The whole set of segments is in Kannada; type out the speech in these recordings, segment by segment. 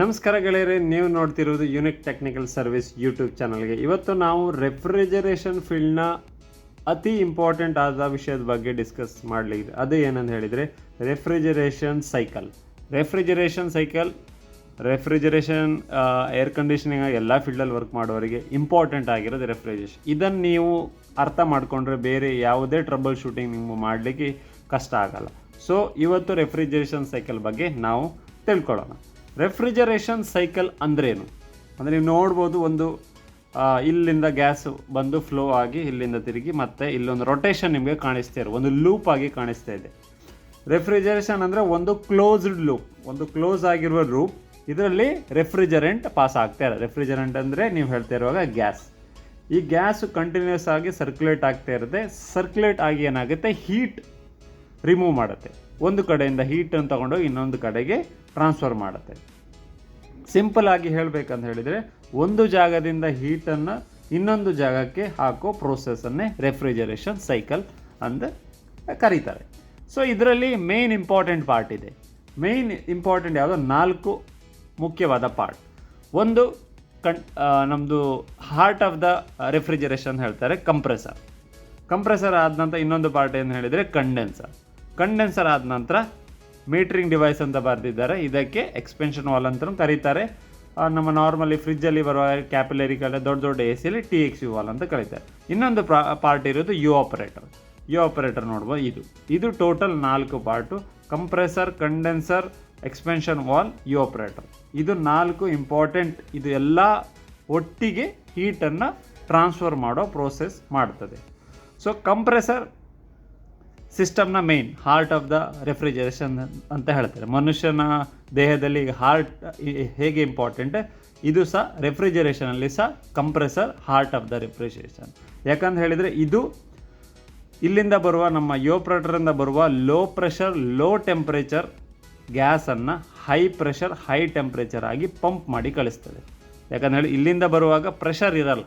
ನಮಸ್ಕಾರ ಗೆಳೆಯರೆ, ನೀವು ನೋಡ್ತಿರೋದು ಯುನಿಕ್ ಟೆಕ್ನಿಕಲ್ ಸರ್ವಿಸ್ ಯೂಟ್ಯೂಬ್ ಚಾನಲ್ಗೆ ಇವತ್ತು ನಾವು ರೆಫ್ರಿಜರೇಷನ್ ಫೀಲ್ಡ್ನ ಅತಿ ಇಂಪಾರ್ಟೆಂಟ್ ಆದ ವಿಷಯದ ಬಗ್ಗೆ ಡಿಸ್ಕಸ್ ಮಾಡಲಿಕ್ಕೆ ಅದು ಏನಂತ ಹೇಳಿದರೆ refrigeration cycle refrigeration cycle refrigeration air conditioning ಎಲ್ಲ ಫೀಲ್ಡಲ್ಲಿ ವರ್ಕ್ ಮಾಡೋರಿಗೆ ಇಂಪಾರ್ಟೆಂಟ್ ಆಗಿರೋದು ರೆಫ್ರಿಜರೇಷನ್ ಇದನ್ನು ನೀವು ಅರ್ಥ ಮಾಡಿಕೊಂಡ್ರೆ ಬೇರೆ ಯಾವುದೇ ಟ್ರಬಲ್ ಶೂಟಿಂಗ್ ನಿಮ್ಗೆ ಮಾಡಲಿಕ್ಕೆ ಕಷ್ಟ ಆಗಲ್ಲ. ಸೊ ಇವತ್ತು ರೆಫ್ರಿಜರೇಷನ್ ಸೈಕಲ್ ಬಗ್ಗೆ ನಾವು ತಿಳ್ಕೊಳ್ಳೋಣ. ರೆಫ್ರಿಜರೇಷನ್ ಸೈಕಲ್ ಅಂದ್ರೇನು? ಅಂದರೆ ನೀವು ನೋಡ್ಬೋದು ಒಂದು ಇಲ್ಲಿಂದ ಗ್ಯಾಸ್ ಬಂದು ಫ್ಲೋ ಆಗಿ ಇಲ್ಲಿಂದ ತಿರುಗಿ ಮತ್ತೆ ಇಲ್ಲೊಂದು ರೊಟೇಷನ್ ನಿಮಗೆ ಕಾಣಿಸ್ತಾ ಇರೋ, ಒಂದು ಲೂಪ್ ಆಗಿ ಕಾಣಿಸ್ತಾ ಇದೆ. ರೆಫ್ರಿಜರೇಷನ್ ಅಂದರೆ ಒಂದು ಕ್ಲೋಸ್ಡ್ ಲೂಪ್ ಒಂದು ಕ್ಲೋಸ್ ಆಗಿರುವ ಲೂಪ್ ಇದರಲ್ಲಿ ರೆಫ್ರಿಜರೆಂಟ್ ಪಾಸ್ ಆಗ್ತಾ ಇರೋದು. ರೆಫ್ರಿಜರೆಂಟ್ ಅಂದರೆ ನೀವು ಹೇಳ್ತಾ ಇರುವಾಗ ಗ್ಯಾಸ್. ಈ ಗ್ಯಾಸ್ ಕಂಟಿನ್ಯೂಸ್ ಆಗಿ ಸರ್ಕ್ಯುಲೇಟ್ ಆಗ್ತಾ ಇರುತ್ತೆ. ಸರ್ಕ್ಯುಲೇಟ್ ಆಗಿ ಏನಾಗುತ್ತೆ? ಹೀಟ್ ರಿಮೂವ್ ಮಾಡುತ್ತೆ. ಒಂದು ಕಡೆಯಿಂದ ಹೀಟನ್ನು ತಗೊಂಡೋಗಿ ಇನ್ನೊಂದು ಕಡೆಗೆ ಟ್ರಾನ್ಸ್ಫರ್ ಮಾಡುತ್ತೆ. ಸಿಂಪಲ್ ಆಗಿ ಹೇಳಬೇಕಂತ ಹೇಳಿದರೆ, ಒಂದು ಜಾಗದಿಂದ ಹೀಟನ್ನು ಇನ್ನೊಂದು ಜಾಗಕ್ಕೆ ಹಾಕೋ ಪ್ರೋಸೆಸನ್ನೇ ರೆಫ್ರಿಜರೇಷನ್ ಸೈಕಲ್ ಅಂತ ಕರೀತಾರೆ. ಸೊ ಇದರಲ್ಲಿ ಮೇನ್ ಇಂಪಾರ್ಟೆಂಟ್ ಪಾರ್ಟ್ ಇದೆ. ಮೇನ್ ಇಂಪಾರ್ಟೆಂಟ್ ಯಾವುದೋ? ನಾಲ್ಕು ಮುಖ್ಯವಾದ ಪಾರ್ಟ್ ಒಂದು ಕಣ್ ನಮ್ಮದು ಹಾರ್ಟ್ ಆಫ್ ದ ರೆಫ್ರಿಜರೇಷನ್ ಹೇಳ್ತಾರೆ ಕಂಪ್ರೆಸರ್ ಕಂಪ್ರೆಸರ್ ಆದ ನಂತರ ಇನ್ನೊಂದು ಪಾರ್ಟ್ ಏನು ಹೇಳಿದರೆ ಕಂಡೆನ್ಸರ್ ಕಂಡೆನ್ಸರ್ ಆದ ನಂತರ ಮೀಟ್ರಿಂಗ್ ಡಿವೈಸ್ ಅಂತ ಬರೆದಿದ್ದಾರೆ. ಇದಕ್ಕೆ ಎಕ್ಸ್ಪೆನ್ಷನ್ ವಾಲ್ ಅಂತ ಕರೀತಾರೆ. ನಮ್ಮ ನಾರ್ಮಲಿ ಫ್ರಿಜ್ಜಲ್ಲಿ ಬರುವ ಕ್ಯಾಪಿಲರಿ ಕಡೆ ದೊಡ್ಡ ದೊಡ್ಡ ಎ ಸಿಯಲ್ಲಿ ಟಿ ಎಕ್ಸ್ ಯು ವಾಲ್ ಅಂತ ಕರೀತಾರೆ. ಇನ್ನೊಂದು ಪಾರ್ಟ್ ಇರೋದು ಯು ಆಪರೇಟರ್ ಯು ಆಪರೇಟರ್ ನೋಡ್ಬೋದು ಇದು. ಇದು ಟೋಟಲ್ ನಾಲ್ಕು part compressor condenser expansion valve evaporator ಇದು ನಾಲ್ಕು ಇಂಪಾರ್ಟೆಂಟ್ ಇದು ಎಲ್ಲ ಒಟ್ಟಿಗೆ ಹೀಟನ್ನು ಟ್ರಾನ್ಸ್ಫರ್ ಮಾಡೋ ಪ್ರೋಸೆಸ್ ಮಾಡ್ತದೆ. ಸೊ ಕಂಪ್ರೆಸರ್ ಸಿಸ್ಟಮ್ನ main heart of the refrigeration ಅಂತ ಹೇಳ್ತಾರೆ. ಮನುಷ್ಯನ ದೇಹದಲ್ಲಿ ಹಾರ್ಟ್ ಹೇಗೆ ಇಂಪಾರ್ಟೆಂಟ್ ಇದು ಸಹ ರೆಫ್ರಿಜರೇಷನಲ್ಲಿ ಸಹ compressor heart of the refrigeration ಯಾಕಂತ ಹೇಳಿದರೆ ಇದು ಇಲ್ಲಿಂದ ಬರುವ ನಮ್ಮ ಯೋಪ್ರೇಟರಿಂದ ಬರುವ ಲೋ ಪ್ರೆಷರ್ ಲೋ ಟೆಂಪ್ರೇಚರ್ ಗ್ಯಾಸನ್ನು ಹೈ ಪ್ರೆಷರ್ ಹೈ ಟೆಂಪ್ರೇಚರ್ ಆಗಿ ಪಂಪ್ ಮಾಡಿ ಕಳಿಸ್ತದೆ. ಹೇಳಿ ಇಲ್ಲಿಂದ ಬರುವಾಗ ಪ್ರೆಷರ್ ಇರಲ್ಲ.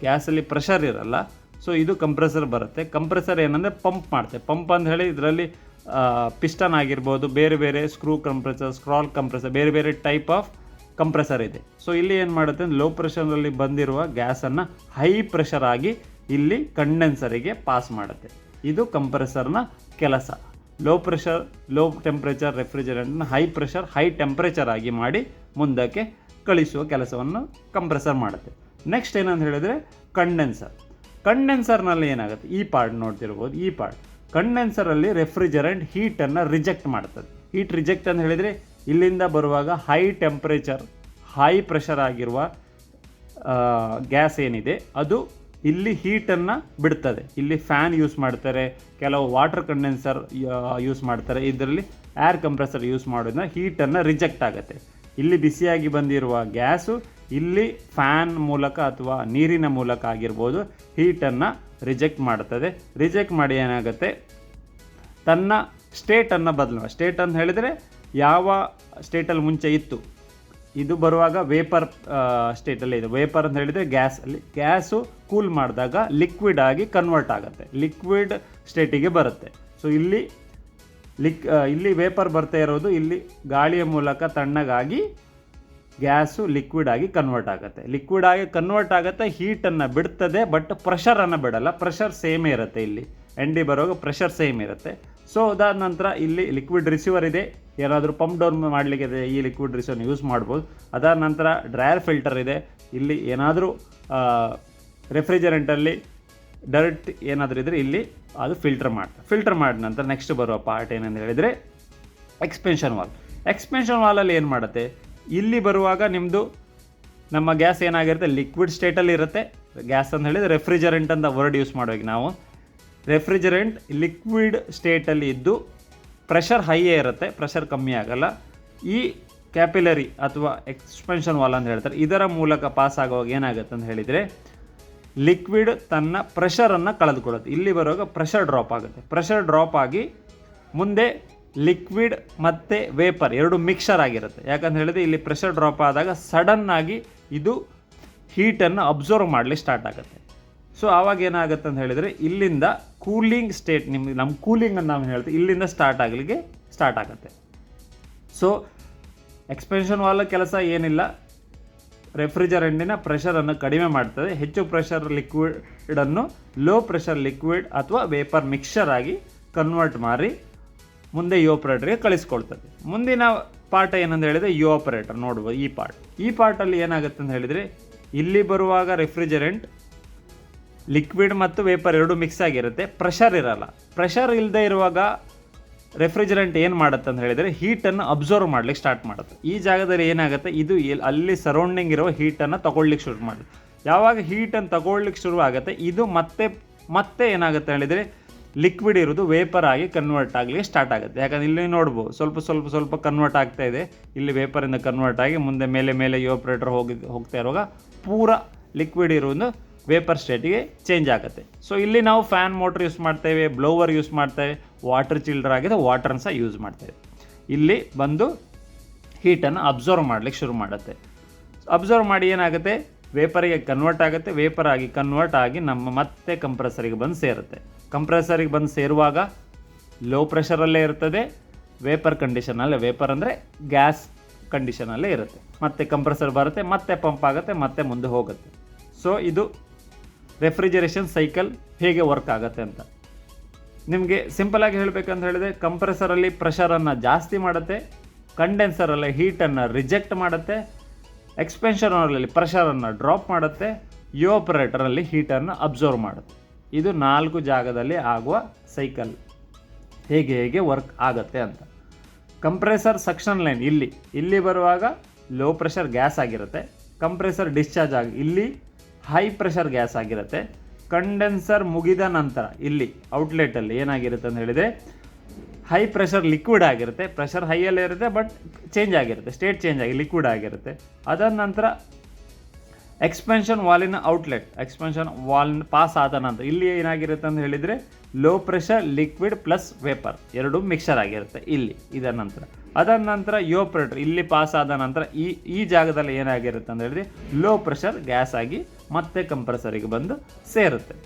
ಗ್ಯಾಸಲ್ಲಿ ಪ್ರೆಷರ್ ಇರಲ್ಲ. ಸೊ ಇದು ಕಂಪ್ರೆಸರ್ ಬರುತ್ತೆ. ಕಂಪ್ರೆಸರ್ ಏನಂದರೆ ಪಂಪ್ ಮಾಡುತ್ತೆ. ಪಂಪ್ ಅಂತ ಹೇಳಿ ಇದರಲ್ಲಿ ಪಿಸ್ಟನ್ ಆಗಿರ್ಬೋದು, ಬೇರೆ ಬೇರೆ ಸ್ಕ್ರೂ ಕಂಪ್ರೆಸರ್ ಸ್ಕ್ರಾಲ್ ಕಂಪ್ರೆಸರ್ ಬೇರೆ ಬೇರೆ ಟೈಪ್ ಆಫ್ ಕಂಪ್ರೆಸರ್ ಇದೆ. ಸೊ ಇಲ್ಲಿ ಏನು ಮಾಡುತ್ತೆ ಲೋ ಪ್ರೆಷರಲ್ಲಿ ಬಂದಿರುವ ಗ್ಯಾಸನ್ನು ಹೈ ಪ್ರೆಷರ್ ಆಗಿ ಇಲ್ಲಿ ಕಂಡೆನ್ಸರಿಗೆ ಪಾಸ್ ಮಾಡುತ್ತೆ. ಇದು ಕಂಪ್ರೆಸರ್ನ ಕೆಲಸ. ಲೋ ಪ್ರೆಷರ್ ಲೋ ಟೆಂಪ್ರೇಚರ್ ರೆಫ್ರಿಜರೆಂಟ್ನ ಹೈ ಪ್ರೆಷರ್ ಹೈ ಟೆಂಪ್ರೇಚರ್ ಆಗಿ ಮಾಡಿ ಮುಂದಕ್ಕೆ ಕಳಿಸುವ ಕೆಲಸವನ್ನು ಕಂಪ್ರೆಸರ್ ಮಾಡುತ್ತೆ. ನೆಕ್ಸ್ಟ್ ಏನಂತ ಹೇಳಿದರೆ ಕಂಡೆನ್ಸರ್ ಕಂಡೆನ್ಸರ್ನಲ್ಲಿ ಏನಾಗುತ್ತೆ? ಈ ಪಾರ್ಟ್ ನೋಡ್ತಿರ್ಬೋದು, ಈ ಪಾರ್ಟ್ ಕಂಡೆನ್ಸರಲ್ಲಿ ರೆಫ್ರಿಜರೆಂಟ್ ಹೀಟನ್ನು ರಿಜೆಕ್ಟ್ ಮಾಡ್ತದೆ. ಹೀಟ್ ರಿಜೆಕ್ಟ್ ಅಂತ ಹೇಳಿದರೆ ಇಲ್ಲಿಂದ ಬರುವಾಗ ಹೈ ಟೆಂಪ್ರೇಚರ್ ಹೈ ಪ್ರೆಷರ್ ಆಗಿರುವ ಗ್ಯಾಸ್ ಏನಿದೆ, ಅದು ಇಲ್ಲಿ ಹೀಟನ್ನು ಬಿಡ್ತದೆ. ಇಲ್ಲಿ ಫ್ಯಾನ್ ಯೂಸ್ ಮಾಡ್ತಾರೆ, ಕೆಲವು ವಾಟರ್ ಕಂಡೆನ್ಸರ್ ಯೂಸ್ ಮಾಡ್ತಾರೆ. ಇದರಲ್ಲಿ ಏರ್ ಕಂಪ್ರೆಸರ್ ಯೂಸ್ ಮಾಡೋದ್ರಿಂದ ಹೀಟನ್ನು ರಿಜೆಕ್ಟ್ ಆಗುತ್ತೆ. ಇಲ್ಲಿ ಬಿಸಿಯಾಗಿ ಬಂದಿರುವ ಗ್ಯಾಸು ಇಲ್ಲಿ ಫ್ಯಾನ್ ಮೂಲಕ ಅಥವಾ ನೀರಿನ ಮೂಲಕ ಆಗಿರ್ಬೋದು ಹೀಟನ್ನು ರಿಜೆಕ್ಟ್ ಮಾಡ್ತದೆ ರಿಜೆಕ್ಟ್ ಮಾಡಿ ಏನಾಗುತ್ತೆ? ತನ್ನ ಸ್ಟೇಟನ್ನು ಬದಲು ಸ್ಟೇಟ್ ಅಂತ ಹೇಳಿದರೆ ಯಾವ ಸ್ಟೇಟಲ್ಲಿ ಮುಂಚೆ ಇತ್ತು? ಇದು ಬರುವಾಗ ವೇಪರ್ ಸ್ಟೇಟಲ್ಲಿ ಇದೆ. ವೇಪರ್ ಅಂತ ಹೇಳಿದರೆ ಗ್ಯಾಸಲ್ಲಿ ಗ್ಯಾಸು ಕೂಲ್ ಮಾಡಿದಾಗ ಲಿಕ್ವಿಡ್ ಆಗಿ ಕನ್ವರ್ಟ್ ಆಗುತ್ತೆ. ಲಿಕ್ವಿಡ್ ಸ್ಟೇಟಿಗೆ ಬರುತ್ತೆ. ಸೊ ಇಲ್ಲಿ ಲಿಕ್ ಇಲ್ಲಿ ವೇಪರ್ ಬರ್ತಾ ಇರೋದು ಇಲ್ಲಿ ಗಾಳಿಯ ಮೂಲಕ ತಣ್ಣಗಾಗಿ ಗ್ಯಾಸು ಲಿಕ್ವಿಡ್ ಆಗಿ ಕನ್ವರ್ಟ್ ಆಗುತ್ತೆ. ಲಿಕ್ವಿಡ್ ಆಗಿ ಕನ್ವರ್ಟ್ ಆಗುತ್ತೆ ಹೀಟನ್ನು ಬಿಡ್ತದೆ ಬಟ್ ಪ್ರೆಷರನ್ನು ಬಿಡಲ್ಲ. ಪ್ರೆಷರ್ ಸೇಮೇ ಇರುತ್ತೆ ಇಲ್ಲಿ. ಎಂಡಿ ಬರುವಾಗ ಪ್ರೆಷರ್ ಸೇಮ್ ಇರುತ್ತೆ. ಸೊ ಅದಾದ ನಂತರ ಇಲ್ಲಿ ಲಿಕ್ವಿಡ್ ರಿಸೀವರ್ ಇದೆ. ಏನಾದರೂ ಪಂಪ್ ಡೌನ್ ಮಾಡಲಿಕ್ಕಿದೆ ಈ ಲಿಕ್ವಿಡ್ ರಿಸೀವರ್ನ ಯೂಸ್ ಮಾಡ್ಬೋದು. ಅದಾದ ನಂತರ ಡ್ರಯರ್ ಫಿಲ್ಟರ್ ಇದೆ. ಇಲ್ಲಿ ಏನಾದರೂ ರೆಫ್ರಿಜರೆಂಟಲ್ಲಿ ಡರ್ಟ್ ಏನಾದರೂ ಇದ್ದರೆ ಇಲ್ಲಿ ಅದು ಫಿಲ್ಟರ್ ಮಾಡ್ತಾರೆ ಫಿಲ್ಟರ್ ಮಾಡಿದ ನಂತರ ನೆಕ್ಸ್ಟ್ ಬರುವ ಪಾರ್ಟ್ ಏನಂತ ಹೇಳಿದರೆ ಎಕ್ಸ್ಪೆನ್ಷನ್ ವಾಲ್ ಎಕ್ಸ್ಪೆನ್ಷನ್ ವಾಲಲ್ಲಿ ಏನು ಮಾಡುತ್ತೆ? ಇಲ್ಲಿ ಬರುವಾಗ ನಿಮ್ಮದು ನಮ್ಮ ಗ್ಯಾಸ್ ಏನಾಗಿರುತ್ತೆ? ಲಿಕ್ವಿಡ್ ಸ್ಟೇಟಲ್ಲಿ ಇರುತ್ತೆ. ಗ್ಯಾಸ್ ಅಂತ ಹೇಳಿದ್ರೆ ರೆಫ್ರಿಜರೆಂಟ್ ಅಂತ ವರ್ಡ್ ಯೂಸ್ ಮಾಡೋಕೆ ನಾವು. ರೆಫ್ರಿಜರೆಂಟ್ ಲಿಕ್ವಿಡ್ ಸ್ಟೇಟಲ್ಲಿ ಇದ್ದು ಪ್ರೆಷರ್ ಹೈಯೇ ಇರುತ್ತೆ. ಪ್ರೆಷರ್ ಕಮ್ಮಿ ಆಗಲ್ಲ. ಈ ಕ್ಯಾಪಿಲರಿ ಅಥವಾ ಎಕ್ಸ್ಪೆನ್ಷನ್ ವಾಲ್ ಅಂತ ಹೇಳ್ತಾರೆ, ಇದರ ಮೂಲಕ ಪಾಸ್ ಆಗುವಾಗ ಏನಾಗುತ್ತೆ ಅಂತ ಹೇಳಿದರೆ ಲಿಕ್ವಿಡ್ ತನ್ನ ಪ್ರೆಷರನ್ನು ಕಳೆದುಕೊಳ್ಳುತ್ತೆ. ಇಲ್ಲಿ ಬರುವಾಗ ಪ್ರೆಷರ್ ಡ್ರಾಪ್ ಆಗುತ್ತೆ. ಪ್ರೆಷರ್ ಡ್ರಾಪ್ ಆಗಿ ಮುಂದೆ ಲಿಕ್ವಿಡ್ ಮತ್ತು ವೇಪರ್ ಎರಡು ಮಿಕ್ಸರ್ ಆಗಿರುತ್ತೆ. ಯಾಕಂತ ಹೇಳಿದ್ರೆ ಇಲ್ಲಿ ಪ್ರೆಷರ್ ಡ್ರಾಪ್ ಆದಾಗ ಸಡನ್ ಆಗಿ ಇದು ಹೀಟನ್ನು ಅಬ್ಸರ್ವ್ ಮಾಡಲಿಕ್ಕೆ ಸ್ಟಾರ್ಟ್ ಆಗುತ್ತೆ. ಸೊ ಆವಾಗ ಏನಾಗುತ್ತೆ ಅಂತ ಹೇಳಿದರೆ, ಇಲ್ಲಿಂದ ಕೂಲಿಂಗ್ ಸ್ಟೇಟ್ ನಿಮ್ಗೆ ನಮ್ಮ ಕೂಲಿಂಗ್ ಅಂತ ನಾವು ಹೇಳ್ತೀವಿ, ಇಲ್ಲಿಂದ ಸ್ಟಾರ್ಟ್ ಆಗಲಿಕ್ಕೆ ಸ್ಟಾರ್ಟ್ ಆಗುತ್ತೆ. ಸೊ ಎಕ್ಸ್ಪೆನ್ಷನ್ ವಾಲ್ ಕೆಲಸ ಏನಿಲ್ಲ. ರೆಫ್ರಿಜರೆಂಟಿನ ಪ್ರೆಷರನ್ನು ಕಡಿಮೆ ಮಾಡ್ತದೆ. ಹೆಚ್ಚು ಪ್ರೆಷರ್ ಲಿಕ್ವಿಡನ್ನು ಲೋ ಪ್ರೆಷರ್ ಲಿಕ್ವಿಡ್ ಅಥವಾ ವೇಪರ್ ಮಿಕ್ಸರ್ ಆಗಿ ಕನ್ವರ್ಟ್ ಮಾಡಿ ಮುಂದೆ ಯೋಪರೇಟರ್ಗೆ ಕಳಿಸ್ಕೊಳ್ತದೆ. ಮುಂದಿನ ಪಾರ್ಟ್ ಏನಂತ ಹೇಳಿದರೆ ಯು ಆಪರೇಟರ್ ನೋಡ್ಬೋದು ಈ ಪಾರ್ಟ್ ಈ ಪಾರ್ಟಲ್ಲಿ ಏನಾಗುತ್ತೆ ಅಂತ ಹೇಳಿದರೆ, ಇಲ್ಲಿ ಬರುವಾಗ ರೆಫ್ರಿಜರೆಂಟ್ ಲಿಕ್ವಿಡ್ ಮತ್ತು ವೇಪರ್ ಎರಡು ಮಿಕ್ಸ್ ಆಗಿರುತ್ತೆ. ಪ್ರೆಷರ್ ಇರಲ್ಲ. ಪ್ರೆಷರ್ ಇಲ್ಲದೆ ಇರುವಾಗ ರೆಫ್ರಿಜರೆಂಟ್ ಏನು ಮಾಡುತ್ತೆ ಅಂತ ಹೇಳಿದರೆ ಹೀಟನ್ನು ಅಬ್ಸರ್ವ್ ಮಾಡ್ಲಿಕ್ಕೆ ಸ್ಟಾರ್ಟ್ ಮಾಡುತ್ತೆ. ಈ ಜಾಗದಲ್ಲಿ ಏನಾಗುತ್ತೆ? ಇದು ಅಲ್ಲಿ ಸರೌಂಡಿಂಗ್ ಇರುವ ಹೀಟನ್ನು ತಗೊಳ್ಲಿಕ್ಕೆ ಶುರು ಮಾಡುತ್ತೆ ಯಾವಾಗ ಹೀಟನ್ನು ತಗೊಳ್ಲಿಕ್ಕೆ ಶುರು ಆಗುತ್ತೆ ಇದು ಮತ್ತೆ ಮತ್ತೆ ಏನಾಗುತ್ತೆ ಹೇಳಿದರೆ ಲಿಕ್ವಿಡ್ ಇರೋದು ವೇಪರ್ ಆಗಿ ಕನ್ವರ್ಟ್ ಆಗಲಿ ಸ್ಟಾರ್ಟ್ ಆಗುತ್ತೆ. ಯಾಕಂದ್ರೆ ಇಲ್ಲಿ ನೋಡ್ಬೋದು, ಸ್ವಲ್ಪ ಸ್ವಲ್ಪ ಸ್ವಲ್ಪ ಕನ್ವರ್ಟ್ ಆಗ್ತಾ ಇದೆ. ಇಲ್ಲಿ ವೇಪರಿಂದ ಕನ್ವರ್ಟ್ ಆಗಿ ಮುಂದೆ ಮೇಲೆ ಮೇಲೆ ಯೋಪ್ರೇಟರ್ ಹೋಗಿ, ಹೋಗ್ತಾ ಇರುವಾಗ ಪೂರ ಲಿಕ್ವಿಡ್ ಇರೋದು ವೇಪರ್ ಸ್ಟೇಟಿಗೆ ಚೇಂಜ್ ಆಗುತ್ತೆ. ಸೊ ಇಲ್ಲಿ ನಾವು ಫ್ಯಾನ್ ಮೋಟ್ರ್ ಯೂಸ್ ಮಾಡ್ತೇವೆ ಬ್ಲೋವರ್ ಯೂಸ್ ಮಾಡ್ತೇವೆ ವಾಟರ್ ಚಿಲ್ಡರ್ ಆಗಿದೆ ವಾಟರ್ನ ಸಹ ಯೂಸ್ ಮಾಡ್ತೇವೆ. ಇಲ್ಲಿ ಬಂದು ಹೀಟನ್ನು ಅಬ್ಸರ್ವ್ ಮಾಡ್ಲಿಕ್ಕೆ ಶುರು ಮಾಡುತ್ತೆ. ಅಬ್ಸರ್ವ್ ಮಾಡಿ ಏನಾಗುತ್ತೆ? ವೇಪರಿಗೆ ಕನ್ವರ್ಟ್ ಆಗುತ್ತೆ. ವೇಪರ್ ಆಗಿ ಕನ್ವರ್ಟ್ ಆಗಿ ನಮ್ಮ ಮತ್ತೆ ಕಂಪ್ರೆಸರಿಗೆ ಬಂದು ಸೇರುತ್ತೆ. ಕಂಪ್ರೆಸರಿಗೆ ಬಂದು ಸೇರುವಾಗ ಲೋ ಪ್ರೆಷರಲ್ಲೇ ಇರ್ತದೆ ವೇಪರ್ ಕಂಡೀಷನಲ್ಲೇ ವೇಪರ್ ಅಂದರೆ ಗ್ಯಾಸ್ ಕಂಡೀಷನಲ್ಲೇ ಇರುತ್ತೆ. ಮತ್ತೆ ಕಂಪ್ರೆಸರ್ ಬರುತ್ತೆ, ಮತ್ತೆ ಪಂಪ್ ಆಗುತ್ತೆ, ಮತ್ತೆ ಮುಂದೆ ಹೋಗುತ್ತೆ. ಸೊ ಇದು ರೆಫ್ರಿಜರೇಷನ್ ಸೈಕಲ್ ಹೇಗೆ ವರ್ಕ್ ಆಗುತ್ತೆ ಅಂತ. ನಿಮಗೆ ಸಿಂಪಲಾಗಿ ಹೇಳಬೇಕಂತ ಹೇಳಿದ್ರೆ ಕಂಪ್ರೆಸರಲ್ಲಿ ಪ್ರೆಷರನ್ನು ಜಾಸ್ತಿ ಮಾಡುತ್ತೆ ಕಂಡೆನ್ಸರಲ್ಲಿ ಹೀಟನ್ನು ರಿಜೆಕ್ಟ್ ಮಾಡುತ್ತೆ ಎಕ್ಸ್ಪೆನ್ಷನ್ ಪ್ರೆಷರನ್ನು ಡ್ರಾಪ್ ಮಾಡುತ್ತೆ ಯೋಪರೇಟರಲ್ಲಿ ಹೀಟನ್ನು ಅಬ್ಸರ್ವ್ ಮಾಡುತ್ತೆ. ಇದು ನಾಲ್ಕು ಜಾಗದಲ್ಲಿ ಆಗುವ ಸೈಕಲ್. ಹೇಗೆ ಹೇಗೆ ವರ್ಕ್ ಆಗುತ್ತೆ ಅಂತ. ಕಂಪ್ರೆಸರ್ ಸಕ್ಷನ್ ಲೈನ್ ಇಲ್ಲಿ. ಇಲ್ಲಿ ಬರುವಾಗ ಲೋ ಪ್ರೆಷರ್ ಗ್ಯಾಸ್ ಆಗಿರುತ್ತೆ. ಕಂಪ್ರೆಸರ್ ಡಿಸ್ಚಾರ್ಜ್ ಆಗಿ ಇಲ್ಲಿ ಹೈ ಪ್ರೆಷರ್ ಗ್ಯಾಸ್ ಆಗಿರುತ್ತೆ. ಕಂಡೆನ್ಸರ್ ಮುಗಿದ ನಂತರ ಇಲ್ಲಿ ಔಟ್ಲೆಟಲ್ಲಿ ಏನಾಗಿರುತ್ತೆ ಅಂತ ಹೇಳಿದರೆ ಹೈ ಪ್ರೆಷರ್ ಲಿಕ್ವಿಡ್ ಆಗಿರುತ್ತೆ. ಪ್ರೆಷರ್ ಹೈಯಲ್ಲೇ ಇರುತ್ತೆ, ಬಟ್ ಚೇಂಜ್ ಆಗಿರುತ್ತೆ. ಸ್ಟೇಟ್ ಚೇಂಜ್ ಆಗಿ ಲಿಕ್ವಿಡ್ ಆಗಿರುತ್ತೆ. ಅದಾದ ನಂತರ ಎಕ್ಸ್ಪೆನ್ಷನ್ ವಾಲಿನ ಔಟ್ಲೆಟ್ ಎಕ್ಸ್ಪೆನ್ಷನ್ ವಾಲ್ ಪಾಸ್ ಆದ ನಂತರ ಇಲ್ಲಿ ಏನಾಗಿರುತ್ತೆ ಅಂತ ಹೇಳಿದರೆ low pressure liquid plus vapour ಎರಡು ಮಿಕ್ಸರ್ ಆಗಿರುತ್ತೆ ಇಲ್ಲಿ ಇದರ ನಂತರ. ಅದರ ನಂತರ ಯೋಪ್ರೇಟರ್ ಇಲ್ಲಿ ಪಾಸ್ ಆದ ನಂತರ ಈ ಈ ಜಾಗದಲ್ಲಿ ಏನಾಗಿರುತ್ತೆ ಅಂತ ಹೇಳಿದ್ರೆ ಲೋ ಪ್ರೆಷರ್ ಗ್ಯಾಸ್ ಆಗಿ ಮತ್ತೆ ಕಂಪ್ರೆಸರಿಗೆ ಬಂದು ಸೇರುತ್ತೆ.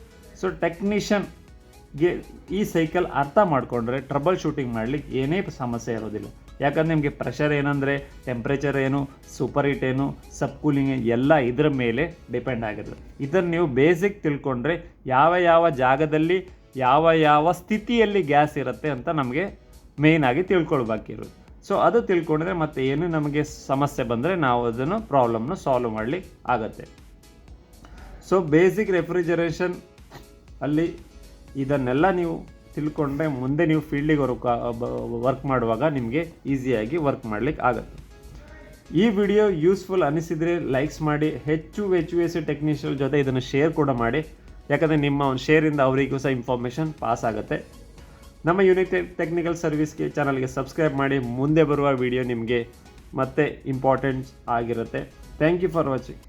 ಸೊ ಟೆಕ್ನಿಷಿಯನ್ಗೆ ಈ ಸೈಕಲ್ ಅರ್ಥ ಮಾಡಿಕೊಂಡ್ರೆ ಟ್ರಬಲ್ ಶೂಟಿಂಗ್ ಮಾಡಲಿಕ್ಕೆ ಏನೇ ಸಮಸ್ಯೆ ಇರೋದಿಲ್ಲ. ಯಾಕಂದ್ರೆ ನಿಮಗೆ ಪ್ರೆಷರ್ ಏನಂದರೆ ಟೆಂಪ್ರೇಚರ್ ಏನು ಸೂಪರ್ ಹೀಟ್ ಏನು ಸಬ್ ಕೂಲಿಂಗ್ ಎಲ್ಲ ಇದರ ಮೇಲೆ ಡಿಪೆಂಡ್ ಆಗಿರುತ್ತೆ ಇದನ್ನು ನೀವು ಬೇಸಿಕ್ ತಿಳ್ಕೊಂಡ್ರೆ ಯಾವ ಯಾವ ಜಾಗದಲ್ಲಿ ಯಾವ ಯಾವ ಸ್ಥಿತಿಯಲ್ಲಿ ಗ್ಯಾಸ್ ಇರುತ್ತೆ ಅಂತ ನಮಗೆ ಮೇಯ್ನ್ ಆಗಿ ತಿಳ್ಕೊಳ್ಬೇಕಿರೋದು ಸೊ ಅದು ತಿಳ್ಕೊಂಡ್ರೆ ಮತ್ತೆ ಏನು ನಮಗೆ ಸಮಸ್ಯೆ ಬಂದರೆ ನಾವು ಅದನ್ನು ಪ್ರಾಬ್ಲಮ್ನ ಸಾಲ್ವ್ ಮಾಡಲಿ ಆಗತ್ತೆ. ಸೊ ಬೇಸಿಕ್ ರೆಫ್ರಿಜರೇಷನ್ ಅಲ್ಲಿ ಇದನ್ನೆಲ್ಲ ನೀವು ತಿಳ್ಕೊಂಡ್ರೆ ಮುಂದೆ ನೀವು ಫೀಲ್ಡಿಗೆ ವರ್ಕ್ ವರ್ಕ್ ಮಾಡುವಾಗ ನಿಮಗೆ ಈಸಿಯಾಗಿ ವರ್ಕ್ ಮಾಡಲಿಕ್ಕೆ ಆಗುತ್ತೆ. ಈ ವಿಡಿಯೋ ಯೂಸ್ಫುಲ್ ಅನಿಸಿದರೆ ಲೈಕ್ಸ್ ಮಾಡಿ, ಹೆಚ್ಚು ಎಚ್ ಯು ಎಸ್ ಟೆಕ್ನಿಷಿಯನ್ ಜೊತೆ ಇದನ್ನು ಶೇರ್ ಕೂಡ ಮಾಡಿ. ಯಾಕಂದರೆ ನಿಮ್ಮ ಒಂದು ಶೇರಿಂದ ಅವರಿಗೂ ಸಹ ಇನ್ಫಾರ್ಮೇಷನ್ ಪಾಸ್ ಆಗುತ್ತೆ. ನಮ್ಮ ಯೂನಿಕ್ ಟೆಕ್ನಿಕಲ್ ಸರ್ವಿಸ್ಗೆ ಚಾನಲ್ಗೆ ಸಬ್ಸ್ಕ್ರೈಬ್ ಮಾಡಿ, ಮುಂದೆ ಬರುವ ವಿಡಿಯೋ ನಿಮಗೆ ಮತ್ತೆ ಇಂಪಾರ್ಟೆಂಟ್ ಆಗಿರುತ್ತೆ. Thank you for watching